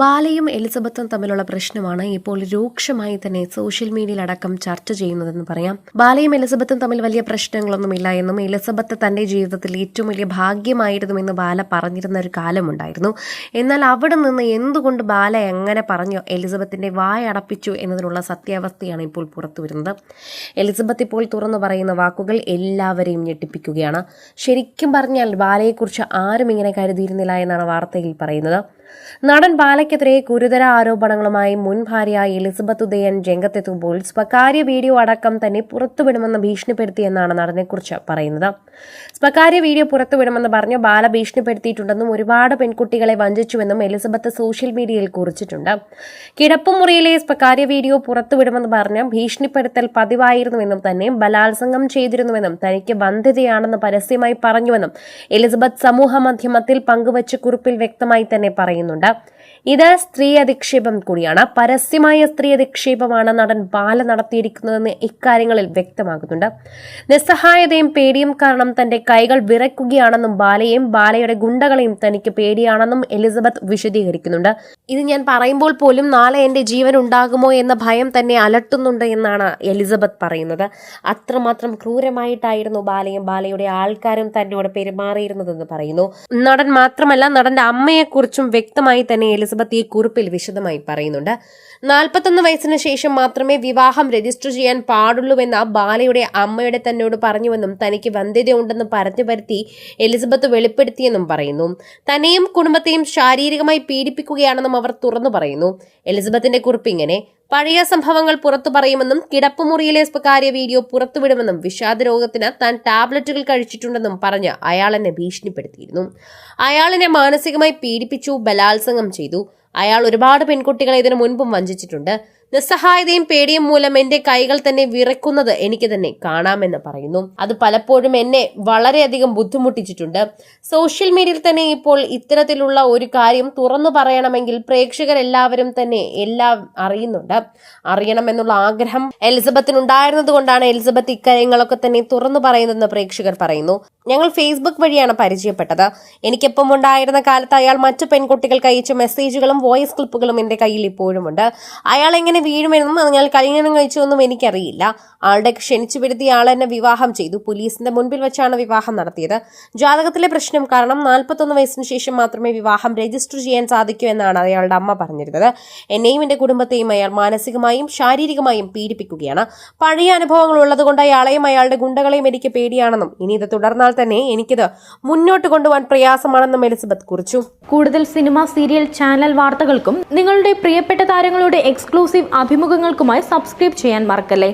ബാലയും എലിസബത്തും തമ്മിലുള്ള പ്രശ്നമാണ് ഇപ്പോൾ രൂക്ഷമായി തന്നെ സോഷ്യൽ മീഡിയയിൽ അടക്കം ചർച്ച ചെയ്യുന്നതെന്ന് പറയാം. ബാലയും എലിസബത്തും തമ്മിൽ വലിയ പ്രശ്നങ്ങളൊന്നുമില്ല എന്നും എലിസബത്ത് തന്റെ ജീവിതത്തിൽ ഏറ്റവും വലിയ ഭാഗ്യമായിരുന്നുവെന്ന് ബാല പറഞ്ഞിരുന്ന ഒരു കാലമുണ്ടായിരുന്നു. എന്നാൽ അവിടെ നിന്ന് എന്തുകൊണ്ട് ബാല എങ്ങനെ പറഞ്ഞു എലിസബത്തിന്റെ വായ അടപ്പിച്ചു എന്നതിനുള്ള സത്യാവസ്ഥയാണ് ഇപ്പോൾ പുറത്തു വരുന്നത്. എലിസബത്ത് ഇപ്പോൾ തുറന്നു പറയുന്ന വാക്കുകൾ എല്ലാവരെയും ഞെട്ടിപ്പിക്കുകയാണ്. ശരിക്കും പറഞ്ഞാൽ ബാലയെക്കുറിച്ച് ആരും ഇങ്ങനെ കരുതിയിരുന്നില്ല എന്നാണ് വാർത്തയിൽ പറയുന്നത്. നടൻ ബാലയ്ക്കെതിരെ ഗുരുതര ആരോപണങ്ങളുമായി മുൻ ഭാര്യ എലിസബത്ത് ഉദയൻ രംഗത്തെത്തുമ്പോൾ സ്വകാര്യ വീഡിയോ അടക്കം തന്നെ പുറത്തുവിടുമെന്ന് ഭീഷണിപ്പെടുത്തിയെന്നാണ് നടനെക്കുറിച്ച് പറയുന്നത്. സ്വകാര്യ വീഡിയോ പുറത്തുവിടുമെന്ന് പറഞ്ഞു ബാല ഭീഷണിപ്പെടുത്തിയിട്ടുണ്ടെന്നും ഒരുപാട് പെൺകുട്ടികളെ വഞ്ചിച്ചുവെന്നും എലിസബത്ത് സോഷ്യൽ മീഡിയയിൽ കുറിച്ചിട്ടുണ്ട്. കിടപ്പുമുറിയിലെ സ്വകാര്യ വീഡിയോ പുറത്തുവിടുമെന്ന് പറഞ്ഞ് ഭീഷണിപ്പെടുത്തൽ പതിവായിരുന്നുവെന്നും തന്നെ ബലാത്സംഗം ചെയ്തിരുന്നുവെന്നും തനിക്ക് ബന്ധിതയാണെന്ന് പരസ്യമായി പറഞ്ഞുവെന്നും എലിസബത്ത് സമൂഹ മാധ്യമത്തിൽ പങ്കുവച്ച കുറിപ്പിൽ വ്യക്തമായി തന്നെ പറയുന്നുണ്ട്. ഇത് സ്ത്രീ അധിക്ഷേപം കൂടിയാണ്. പരസ്യമായ സ്ത്രീ അധിക്ഷേപമാണ് നടൻ ബാല നടത്തിയിരിക്കുന്നതെന്ന് ഇക്കാര്യങ്ങളിൽ വ്യക്തമാകുന്നുണ്ട്. നിസ്സഹായതയും പേടിയും കാരണം തന്റെ കൈകൾ വിറയ്ക്കുകയാണെന്നും ബാലയെയും ബാലയുടെ ഗുണ്ടകളെയും തനിക്ക് പേടിയാണെന്നും എലിസബത്ത് വിശദീകരിക്കുന്നുണ്ട്. ഇത് ഞാൻ പറയുമ്പോൾ പോലും നാളെ എന്റെ ജീവൻ ഉണ്ടാകുമോ എന്ന ഭയം തന്നെ അലട്ടുന്നുണ്ട് എന്നാണ് എലിസബത്ത് പറയുന്നത്. അത്രമാത്രം ക്രൂരമായിട്ടായിരുന്നു ബാലയും ബാലയുടെ ആൾക്കാരും തന്നോട് പെരുമാറിയിരുന്നതെന്ന് പറയുന്നു. നടൻ മാത്രമല്ല നടന്റെ അമ്മയെക്കുറിച്ചും വ്യക്തമായി തന്നെ എലിസബത്ത് ഈ കുറിപ്പിൽ വിശദമായി പറയുന്നുണ്ട്. നാൽപ്പത്തൊന്ന് വയസ്സിന് ശേഷം മാത്രമേ വിവാഹം രജിസ്റ്റർ ചെയ്യാൻ പാടുള്ളൂവെന്ന ബാലയുടെ അമ്മയുടെ തന്നോട് പറഞ്ഞുവെന്നും തനിക്ക് വന്ധ്യതയുണ്ടെന്ന് പറഞ്ഞു വരുത്തി എലിസബത്ത് വെളിപ്പെടുത്തിയെന്നും പറയുന്നു. തന്നെയും കുടുംബത്തെയും ശാരീരികമായി പീഡിപ്പിക്കുകയാണെന്നും അവർ തുറന്നു പറയുന്നു. എലിസബത്തിന്റെ കുറിപ്പ് ഇങ്ങനെ പഴയ സംഭവങ്ങൾ പുറത്തു പറയുമെന്നും കിടപ്പുമുറിയിലെ സ്വകാര്യ വീഡിയോ പുറത്തുവിടുമെന്നും വിഷാദ രോഗത്തിന് താൻ ടാബ്ലറ്റുകൾ കഴിച്ചിട്ടുണ്ടെന്നും പറഞ്ഞ് അയാൾ എന്നെ ഭീഷണിപ്പെടുത്തിയിരുന്നു. അയാൾ മാനസികമായി പീഡിപ്പിച്ചു ബലാത്സംഗം ചെയ്തു. അയാൾ ഒരുപാട് പെൺകുട്ടികളെ ഇതിനു മുൻപും വഞ്ചിച്ചിട്ടുണ്ട്. നിസ്സഹായതയും പേടിയും മൂലം എന്റെ കൈകൾ തന്നെ വിറക്കുന്നത് എനിക്ക് തന്നെ കാണാമെന്ന് പറയുന്നു. അത് പലപ്പോഴും എന്നെ വളരെയധികം ബുദ്ധിമുട്ടിച്ചിട്ടുണ്ട്. സോഷ്യൽ മീഡിയയിൽ തന്നെ ഇപ്പോൾ ഇത്തരത്തിലുള്ള ഒരു കാര്യം തുറന്നു പറയണമെങ്കിൽ പ്രേക്ഷകരെല്ലാവരും തന്നെ എല്ലാം അറിയുന്നുണ്ട്. അറിയണമെന്നുള്ള ആഗ്രഹം എലിസബത്തിനുണ്ടായിരുന്നത് കൊണ്ടാണ് എലിസബത്ത് ഇക്കാര്യങ്ങളൊക്കെ തന്നെ തുറന്നു പറയുന്നതെന്ന് പ്രേക്ഷകർ പറയുന്നു. ഞങ്ങൾ ഫേസ്ബുക്ക് വഴിയാണ് പരിചയപ്പെട്ടത്. എനിക്കൊപ്പം ഉണ്ടായിരുന്ന കാലത്ത് അയാൾ മറ്റു പെൺകുട്ടികൾക്ക് അയച്ച മെസ്സേജുകളും വോയിസ് ക്ലിപ്പുകളും എന്റെ കയ്യിൽ ഇപ്പോഴുമുണ്ട്. അയാൾ എങ്ങനെ വീഴുമെന്നും അയാൾ കല്യാണം കഴിച്ചുവെന്നും എനിക്കറിയില്ല. ആളുടെ ക്ഷണിച്ചു വരുത്തിയ ആൾ എന്നെ വിവാഹം ചെയ്തു. പോലീസിന്റെ മുൻപിൽ വെച്ചാണ് വിവാഹം നടത്തിയത്. ജാതകത്തിലെ പ്രശ്നം കാരണം നാൽപ്പത്തൊന്ന് വയസ്സിന് ശേഷം മാത്രമേ വിവാഹം രജിസ്റ്റർ ചെയ്യാൻ സാധിക്കൂ എന്നാണ് അയാളുടെ അമ്മ പറഞ്ഞിരുന്നത്. എന്നെയും എന്റെ കുടുംബത്തെയും അയാൾ മാനസികമായും ശാരീരികമായും പീഡിപ്പിക്കുകയാണ്. പഴയ അനുഭവങ്ങൾ ഉള്ളതുകൊണ്ട് അയാളെയും അയാളുടെ ഗുണ്ടകളെയും എനിക്ക് പേടിയാണെന്നും ഇനി ഇത് തുടർന്നാൽ തന്നെ എനിക്കിത് മുന്നോട്ട് കൊണ്ടുപോകാൻ പ്രയാസമാണെന്നും എലിസബത്ത് കുറിച്ചു. കൂടുതൽ സിനിമ സീരിയൽ ചാനൽ വാർത്തകൾക്കും നിങ്ങളുടെ പ്രിയപ്പെട്ട താരങ്ങളുടെ എക്സ്ക്ലൂസീവ് അഭിമുഖങ്ങൾക്കുമായി സബ്സ്ക്രൈബ് ചെയ്യാൻ മറക്കല്ലേ?